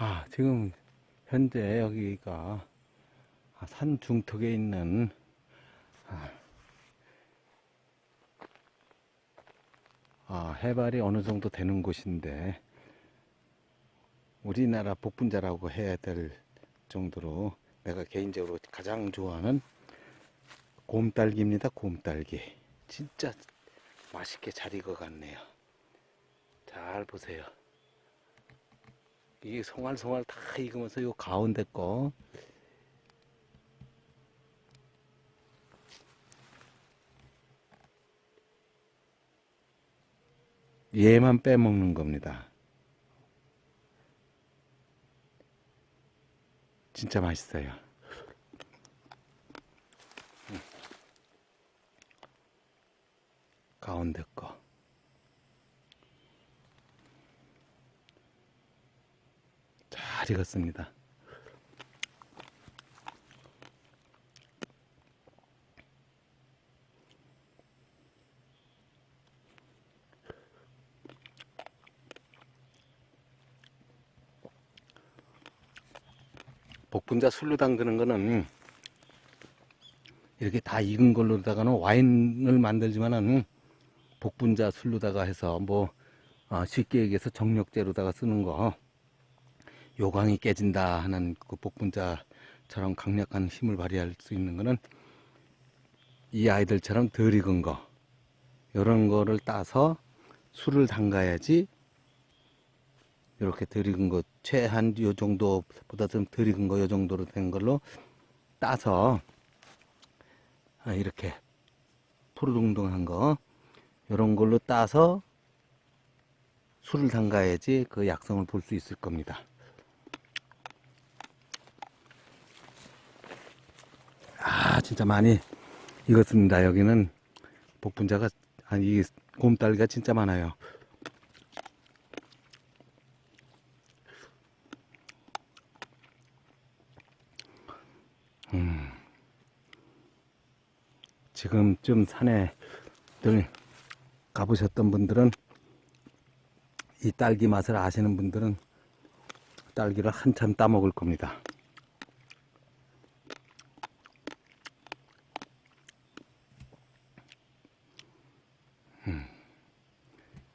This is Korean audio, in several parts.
아, 지금 현재 여기가 산 중턱에 있는 아, 아, 해발이 어느 정도 되는 곳인데 우리나라 복분자라고 해야 될 정도로 내가 개인적으로 가장 좋아하는 곰딸기입니다. 곰딸기. 진짜 맛있게 잘 익어갔네요. 잘 보세요. 이게 송알송알 다 익으면서 요 가운데 거 얘만 빼먹는 겁니다. 진짜 맛있어요. 음. 가운데 거. 잘 익었습니다. 복분자 술로 담그는 거는 이렇게 다 익은 걸로다가는 와인을 만들지만은 복분자 술로다가 해서 뭐 어, 쉽게 얘기해서 정력제로다가 쓰는 거 요강이 깨진다 하는 그 복분자처럼 강력한 힘을 발휘할 수 있는 거는 이 아이들처럼 덜 익은 거 이런 거를 따서 술을 담가야지 이렇게 덜 익은 거 최한 요 정도보다 좀 덜 익은 거 요 정도로 된 걸로 따서 아, 이렇게 푸르둥둥한 거 이런 걸로 따서 술을 담가야지 그 약성을 볼 수 있을 겁니다. 아 진짜 많이 익었습니다. 여기는 복분자가 아니 이 곰딸기가 진짜 많아요. 음, 지금쯤 산에 늘 가보셨던 분들은 이 딸기 맛을 아시는 분들은 딸기를 한참 따먹을 겁니다.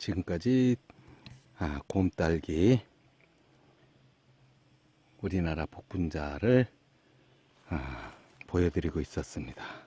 지금까지 아, 곰딸기 우리나라 복분자를 아, 보여드리고 있었습니다.